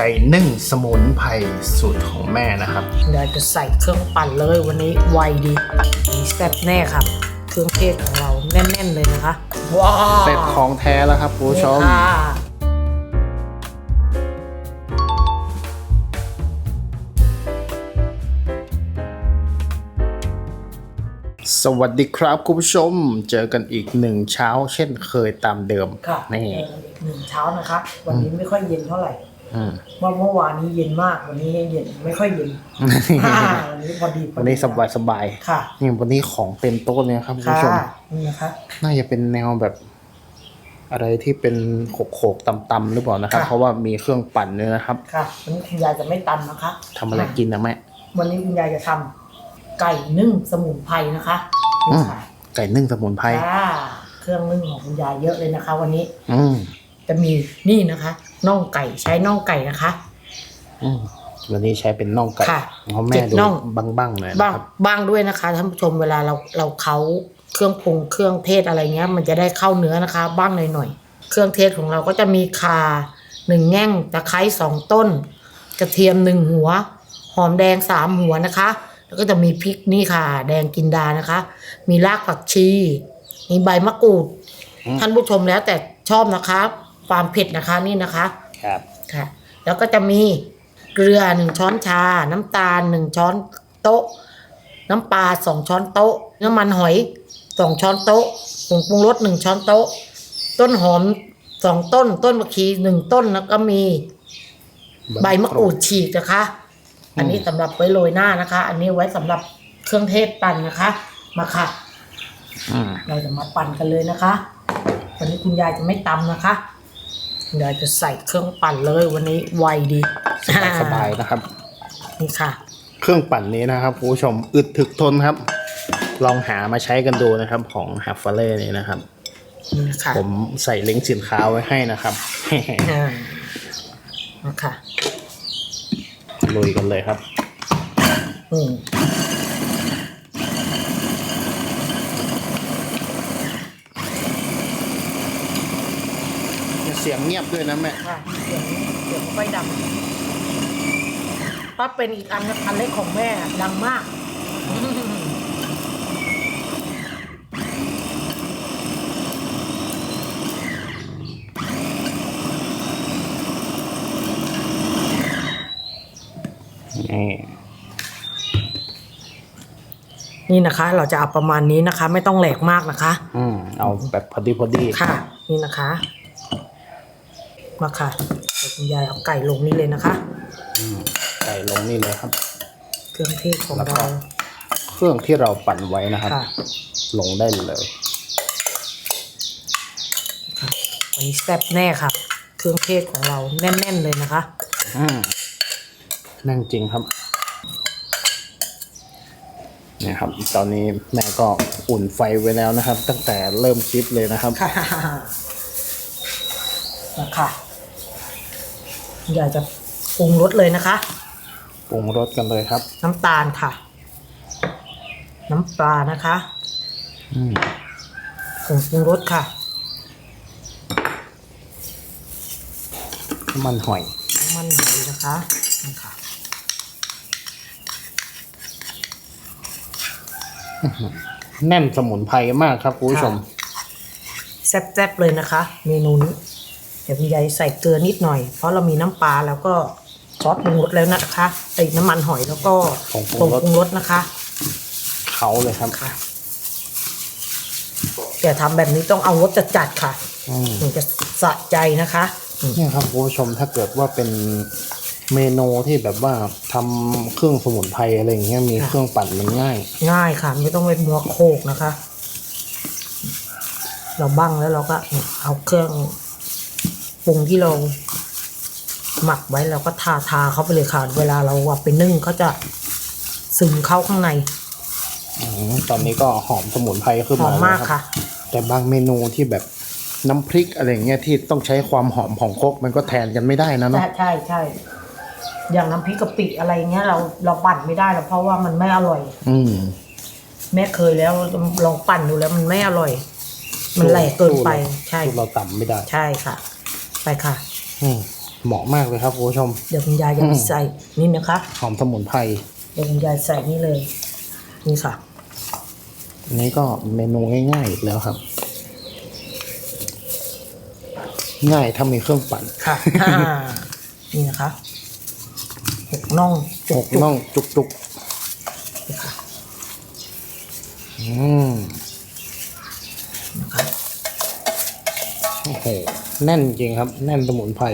ไก่นึ่งสมุนไพรสูตรของแม่นะครับ เดี๋ยวจะใส่เครื่องปั่นเลยวันนี้ไวดีมีแซ่บแน่ครับ เครื่องเทศของเราแน่น ๆ เลยนะคะว้าวเสร็จของแท้แล้วครับคุณผู้ชมนี่ค่ะสวัสดีครับคุณผู้ชม เจอกันอีกหนึ่งเช้า เช่นเคยตามเดิมค่ะนี่เอออีกหนึ่งเช้านะคะวันนี้ไม่ค่อยเย็นเท่าไหร่อืม ว่าเมื่อวานนี้เย็นมากวันนี้เย็นไม่ค่อยเย็นอ่าวันนี้พอดีพอดีวันนี้สบายสบายค่ะๆนี่วันนี้ของเต็มโต๊ะเลยนะครับคุณค่ะผู้ชมนี่นะคะน่าจะเป็นแนวแบบ อะไรที่เป็นโขกๆตำๆหรือเปล่านะครับค่ะเพราะว่ามีเครื่องปั่นด้วยนะครับ ค่ะวันนี้คุณยายจะไม่ตำนะคะทำอะไรกินนะแม่วันนี้คุณยายจะทำไก่นึ่งสมุนไพรนะคะอืนี่มค่ะไก่นึ่งสมุนไพรค่ะเครื่องนึ่งของคุณยายเยอะเลยนะคะ วันนี้ อืม จะมีนี่นะคะน่องไก่ใช้น่องไก่นะคะ อืมวันนี้ใช้เป็นน่องไก่ค่ะเพราะแม่เจ็ดดูน่องบ้างๆหน่อยนะบ้างครับบ้างด้วยนะคะท่านผู้ชมเวลาเราเราเขาเครื่องปรุงเครื่องเทศอะไรเงี้ย มันจะได้เข้าเนื้อนะคะ บ้างหน่อยๆเครื่องเทศของเราก็จะมีข่าหนึ่งแง่งตะไคร้สองต้น กระเทียมหนึ่งหัว หอมแดงสามหัวนะคะ แล้วก็จะมีพริกนี่ค่ะ แดงกินดานะคะ มีรากผักชี มีใบมะกรูด ท่านผู้ชมแล้วแต่ชอบนะคะ ความเผ็ดนะคะนี่นะคะครับค่ะ แล้วก็จะมีเกลือหนึ่งช้อนชา น้ำตาลหนึ่งช้อนโต๊ะ น้ำปลาสองช้อนโต๊ะน้ำมันหอยสองช้อนโต๊ะผงปรุงรสหนึ่งช้อนโต๊ะ ต้นหอมสองต้น ต้นมะขีหนึ่งต้นแล้วก็มีใบมะกรูดฉีกนะคะ อันนี้สำหรับไว้โรยหน้านะคะ อันนี้ไว้สำหรับเครื่องเทศปั่นนะคะ มาค่ะอืมเราจะมาปั่นกันเลยนะคะ วันนี้คุณยายจะไม่ตำนะคะ คุณยายจะใส่เครื่องปั่นเลยวันนี้ไวดีสบายสบายนะครับ นี่ค่ะ เครื่องปั่นนี้นะครับคุณผู้ชมอึดถึกทนครับ ลองหามาใช้กันดูนะครับของฮัฟเฟเล่นี่นะครับนี่นะคะผมใส่ลิงก์สินค้าไว้ให้นะครับอ่านะคะลุยกันเลยครับ อืม สียงเงียบด้วยนะแม่ค่ะเสียงเสียงไฟดังถ้าเป็นอีกอันอันเล็กของแม่ดังมากนี่นี่นะคะ เราจะเอาประมาณนี้นะคะ ไม่ต้องแหลกมากนะคะ อืมเอาแบบพอดีพอดีค่ะ นี่นะคะ มาค่ะเดี๋ยวคุณยายเอาไก่ลงนี่เลยนะคะ อืมใส่ลงนี่เลยครับ เครื่องเทศของแล้วก็เราเครื่องที่เราปั่นไว้นะครับ ค่ะลงได้เลยวันนี้แซ่บแน่ค่ะ เครื่องเทศของเราแน่นๆเลยนะคะ อืมนั่งจริงครับ เนี่ยครับ ตอนนี้แม่ก็อุ่นไฟไว้แล้วนะครับ ตั้งแต่เริ่มคลิปเลยนะครับ ค่ะมาค่ะ อยากจะปรุงรสเลยนะคะ ปรุงรสกันเลยครับ น้ำตาลค่ะ น้ำปลานะคะอืมผงปรุงรสค่ะน้ำมันหอยน้ำมันหอยนะคะนี่ค่ะแน่นสมุนไพรมากครับคุณผู้ชม แซ่บๆเลยนะคะ เมนูนี้เดี๋ยวคุณยายใส่เกลือนิดหน่อย เพราะเรามีน้ำปลาแล้วก็ซอสปรุงรสแล้วนะคะไอ้น้ำมันหอยแล้วก็ผงปรุผงงรสปรุงรสนะคะเขาเลยครับค่ะแต่ทำแบบนี้ต้องเอารสจัดๆค่ะอืมถึงจะสะใจนะคะอืมเนี่ยครับคุณผู้ชมถ้าเกิดว่าเป็นเมนูที่แบบว่าทำเครื่องสมุนไพรอะไรอย่างเงี้ยมีเครื่องปั่นมันง่าย ง่ายค่ะ ไม่ต้องไปมัวโคกนะคะ เราบั้งแล้วเราก็เอาเครื่อง ปรุงที่เราหมักไว้เราก็ทาทาเข้าไปเลยค่ะ เวลาเราเอาไปนึ่งก็จะซึมเข้าข้างในอมตอนนี้ก็หอมสมุนไพรขึ้นหอมามแล้วมากรับ ค่ะ แต่บางเมนูที่แบบน้ำพริกอะไรอย่างเงี้ยที่ต้องใช้ความหอมของครกมันก็แทนกันไม่ได้นะเนาะใช่ใช่ใช่อย่างน้ำพริกกะปิอะไรเงี้ยเราเราปั่นไม่ได้หรอกเพราะว่ามันไม่อร่อย อืมแม่เคยแล้วลองปั่นดูแล้วมันไม่อร่อย มันแหลกเกินไป ใช่ สู้เราต่ำไม่ได้ ใช่ค่ะ ไปค่ะ อืมเหมาะมากเลยครับคุณผู้ชม เดี๋ยวคุณยายจะอืมใส่นี่นะคะ หอมสมุนไพร เดี๋ยวคุณยายใส่นี่เลย นี่ค่ะ อันนี้ก็เมนูง่ายๆอีกแล้วครับ ง่ายถ้ามีเครื่องปั่น ค่ะอ่านี่นะคะหกน่องหกน่องจุกๆอืมนะคะ โอ้โหแน่นจริงครับ แน่นสมุนไพร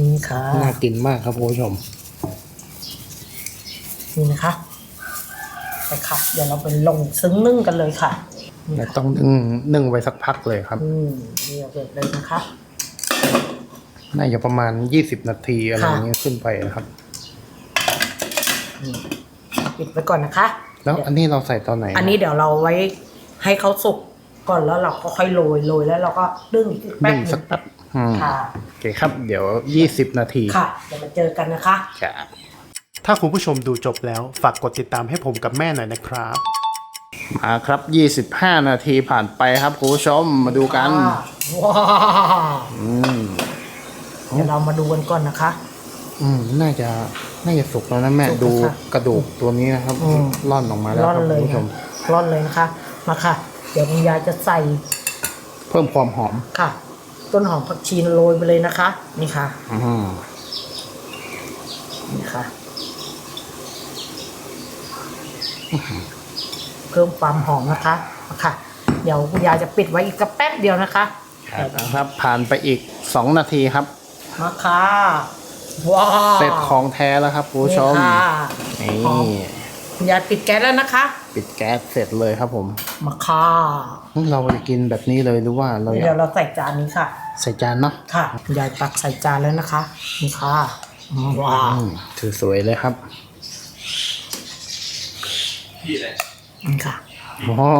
นี่ค่ะน่ากินมากครับคุณผู้ชมนี่นะคะไปค่ะ เดี๋ยวเราไปลงซึ้งนึ่งกันเลยค่ะนี่แต่ค่ะต้องนึ่งนึ่งไว้สักพักเลยครับ อืมเดี๋ยวเกิดเลยนะคะน่าจะประมาณยี่สิบนาทีอะไรค่ะอย่างเงี้ยขึ้นไปนะครับปิดไว้ก่อนนะคะ แล้วอันนี้เราใส่ตอนไหน อันนี้เดี๋ยวเราไว้ให้เขาสุก ก่อนแล้วเราก็ค่อยโรยโรยแล้วเราก็นึ่งอีกแป๊บนึ่งหนึสักงแป๊บอืมค่ะโอเคครับ เดี๋ยวยี่สิบนาทีค่ะเดี๋ยวมาเจอกันนะคะ ครับ ถ้าคุณผู้ชมดูจบแล้ว ฝากกดติดตามให้ผมกับแม่หน่อยนะครับ มาครับยี่สิบห้านาทีผ่านไปครับคุณผู้ชมมาดูกัน ว้าวอืม เดี๋ยวเรามาดูกันก่อนนะคะ อืม น่าจะ น่าจะสุกแล้วนะแม่ สุกแล้วดูค่ะกระดูกตัวนี้นะครับ อืม ร่อนออกมาแล้วร่อนครับเลคุยณผู้ชค่ะม ร่อนเลยนะคะ มาค่ะ เดี๋ยวคุณยายจะใส่เพิ่มความหอมค่ะ ต้นหอมผักชีโรยไปเลยนะคะ นี่ค่ะ อืมนี่ค่ะ เพิ่มความหอมนะคะมาค่ะ เดี๋ยวคุณยายจะปิดไว้อีกสักแป๊บเดียวนะคะครับนะครับ ผ่านไปอีกสองนาทีครับมาค่ะว้าวเสร็จของแท้แล้วครับคุณผู้ชมนี่ ค่ะนี่หอมคุณยายปิดแก๊สแล้วนะคะ ปิดแก๊สเสร็จเลยครับผมมาค่ะเราจะกินแบบนี้เลยหรือว่าเราอเดี๋ยายกวเราใส่จานนี้ค่ะ ใส่จานเนาะค่ะคุณยายตักใส่จานแล้วนะคะนี่ค่ะว้าวอืมถือสวยเลยครับนี่ค่ะอ๋อ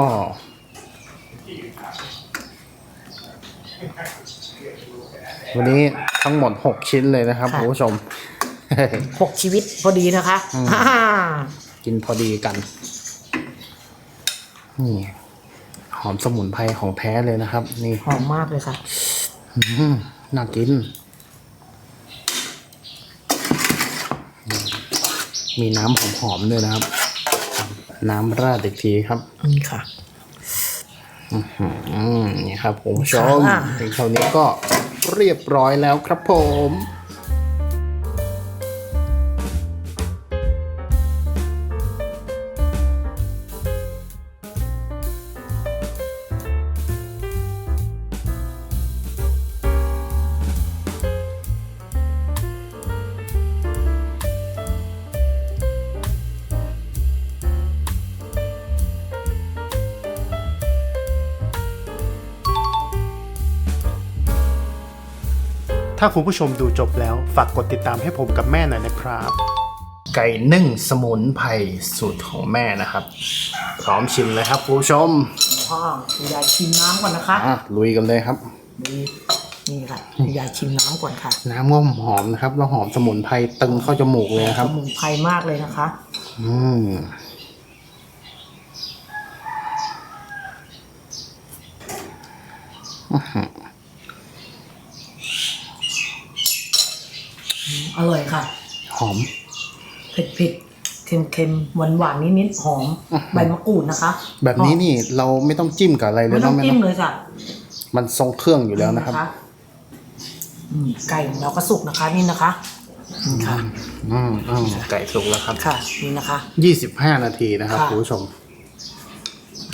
วันนี้ทั้งหมดหกชิ้นเลยนะครับค่ะคุณผู้ชมหกชีวิตพอดีนะคะอืมอ่า กินพอดีกันนี่หอมสมุนไพรของแท้เลยนะครับ นี่หอมมากเลยค่ะอืมน่ากิน มีน้ำหอมๆด้วยนะครับ น้ำราดอีกทีครับนี่ค่ะอืมนี่ครับคุณผู้ชมค่ะถึงเท่านี้ก็เรียบร้อยแล้วครับผม ถ้าคุณผู้ชมดูจบแล้วฝากกดติดตามให้ผมกับแม่หน่อยนะครับ ไก่นึ่งสมุนไพรสูตรของแม่นะครับ พร้อมชิมเลยครับคุณผู้ชมว้าวคุณยายชิมน้ำก่อนนะคะอะลุยกันเลยครับ นี่นี่ค่ะคุณยายชิมน้ำก่อนค่ะน้ำก็หอมนะครับ แล้วหอมสมุนไพรตึงเข้าจมูกเลยนะคสรับ มุนไพรมากเลยนะคะ อืมอร่อยค่ะ ห อม เผ็ดเผ็ดเค็มเค็มหวานหวานนิดนิดๆหอม ใบมะกรูดนะคะ แบบนี้นี่เราไม่ต้องจิ้มกับอะไรเลไม่ยต้อเนาะงแม่จิ้มเนาะเลยค่ะมันทรงเครื่องอยู่แล้วนะครับอืมไก่ของเราก็สุกนะคะนี่นะคะนี่ค่ะอืมอืมไก่สุกแล้วครับค่ะนี่นะคะยี่สิบห้านาทีนะครับค่ะคุณผู้ชม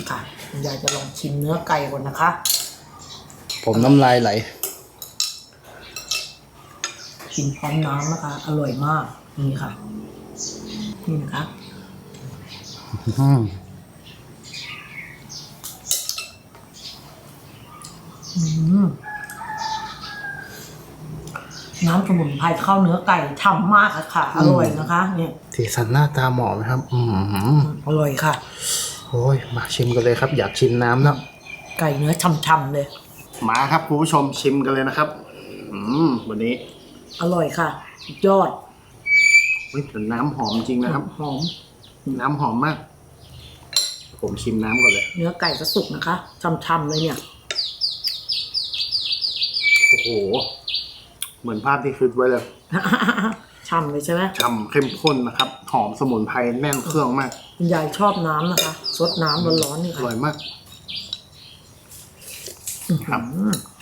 ค่ะคุณยายจะลองชิมเนื้อไก่ก่อนนะคะ ผมน้ำลายไหล กินพร้อมน้ำนะคะ อร่อยมาก นี่ค่ะ นี่นะคะอืมอืมน้ำสมุนไพรเข้าเนื้อไก่ทำมากอะค่ะ อร่อยนะคะ เนี่ยสีสันหน้าตาหมอไหมครับ อืมอร่อยค่ะ โอ้ย มาชิมกันเลยครับ อยากชิมน้ำแล้ว ไก่เนื้อช่ำๆเลย มาครับคุณผู้ชมชิมกันเลยนะครับ อืม วันนี้ อร่อยค่ะสุดยอดเฮ้ยแต่น้ำหอมจริงนะครับ หอม น้ำหอมมาก ผมชิมน้ำก่อนเลย เนื้อไก่ก็สุกนะคะช่ำๆเลยเนี่ย โอ้โห เหมือนภาพที่คิดไว้เลยฉ่ำเลยใช่ไหมฉ่ำเข้มข้นนะครับ หอมสมุนไพรแน่นเครื่องมาก คุณยายชอบน้ำนะคะซดน้ำร้อนๆนี่อค่ะร่อยมาก ครับ อืมอื้อหือ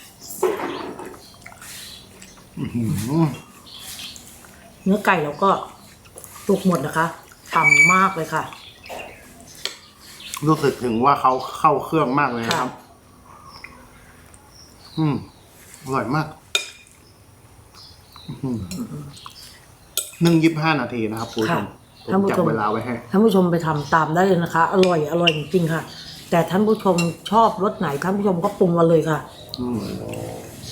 เนื้อไก่เราก็ตุกหมดนะคะฉ่ำมากเลยค่ะ รู้สึกถึงว่าเขาเข้าเครื่องมากเลยนะครับค่ะอืมอร่อยมากอื้อหือนึ่งยี่สิบห้านาทีนะครับคุณผู้ชมผมท่านผู้จับชมเวลาไว้ให้ ท่านผู้ชมไปทำตามได้เลยนะคะ อร่อยอร่อยจริงๆค่ะ แต่ท่านผู้ชมชอบรสไหนท่านผู้ชมก็ปรุงมาเลยค่ะ อืม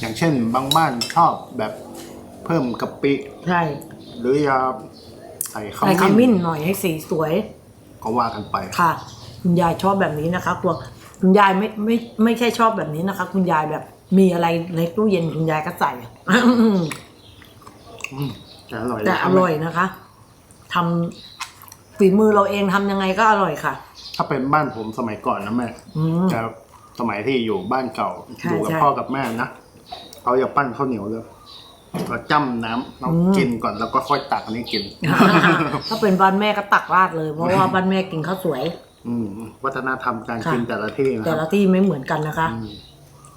อย่างเช่นบางบ้านชอบแบบเพิ่มกะปิ ใช่หรืออยาใส่ขใส่ขมิ้มิ้นนหน่อยให้สีสวย ก็ว่ากันไป ค่ะ คุณยายชอบแบบนี้นะคะกลัวคุณยายไม่ไม่ไม่ใช่ชอบแบบนี้นะคะ คุณยายแบบมีอะไรในตู้เย็นคุณยายก็ใส่อืมแต่อร่อยแต่นะคอบร่อยนะคะทำฝีมือเราเองทำยังไงก็อร่อยค่ะ ถ้าเป็นบ้านผมสมัยก่อนนะแม่อืม แต่สมัยที่อยู่บ้านเก่าใช่อยู่กับใช่ พ่อกับแม่นะ เขาจะปั้นข้าวเหนียวเลยเราจ้ำน้ำเราอืมกินก่อนแล้วก็ค่อยตักอันนี้กิน ถ้าเป็นบ้านแม่ก็ตักราดเลย เพราะว่าบ้านแม่กินข้าวสวย อืมวัฒนธรรมการค่ะกินแต่ละที่นะคแต่รับละที่ไม่เหมือนกันนะคะอืม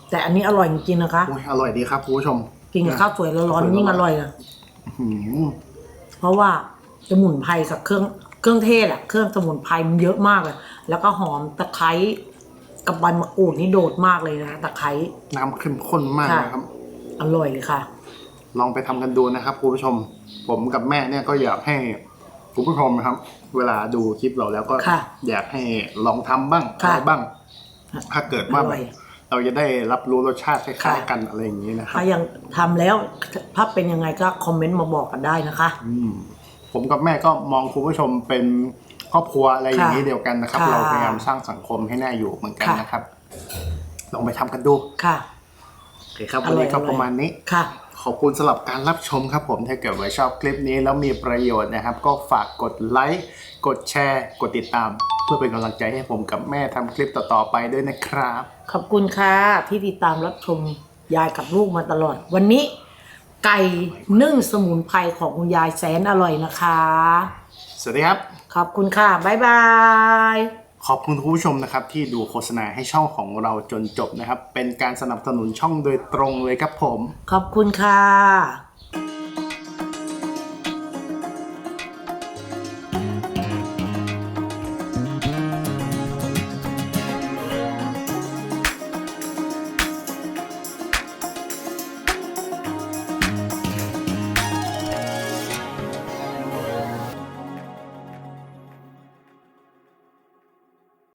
แต่อันนี้อร่อยจริงๆนะคะโอ้ยอร่อยดีครับคุณผู้ชม กินกับข้าวสวยร้อนๆยิ่งอร่อยอะอืมเพราะว่าสมุนไพรกับเครื่องเครื่องเทศอะเครื่องสมุนไพรมันเยอะมากเลย แล้วก็หอมตะไคร้กับใบมะกรูดนี่โดดมากเลยนะตะไคร้น้ำเข้มข้นมากค่ะนะครับ อร่อยเลยค่ะ ลองไปทำกันดูนะครับคุณผู้ชม ผมกับแม่เนี่ยก็อยากให้คุณผู้ชมนะครับ เวลาดูคลิปเราแล้วก็ค่ะอยากให้ลองทำบ้างค่ะอะไรบ้าง ถ้าเกิดว่าอร่แบอยบเราจะได้รับรู้รสชาติคล้ายค่ะๆกันอะไรอย่างนี้นะครับถ้ายังทำแล้วถ้าเป็นยังไงก็คอมเมนต์มาบอกกันได้นะคะอืมผมกับแม่ก็มองคุณผู้ชมเป็นครอบครัวอะไรอย่างนี้ค่ะเดียวกันนะครับค่ะเราพยายามสร้างสังคมให้น่าอยู่เหมือนกันค่ะนะครับ ลองไปทำกันดูค่ะโอ เคครับอวันร่อยนี้ก็อร่อยประมาณนี้ ค่ะ ขอบคุณสำหรับการรับชมครับผม ถ้าเกิดว่าชอบคลิปนี้แล้วมีประโยชน์นะครับ ก็ฝากกดไลค์ กดแชร์ กดติดตาม เพื่อเป็นกำลังใจให้ผมกับแม่ทำคลิปต่อๆไปด้วยนะครับ ขอบคุณค่ะ ที่ติดตามรับชมยายกับลูกมาตลอด วันนี้ ไก่นึ่งสมุนไพรของคุณยายแสนอร่อยนะคะ สวัสดีครับ ขอบคุณค่ะ บ๊ายบาย ขอบคุณคุณผู้ชมนะครับที่ดูโฆษณาให้ช่องของเราจนจบนะครับ เป็นการสนับสนุนช่องโดยตรงเลยครับผม ขอบคุณค่ะ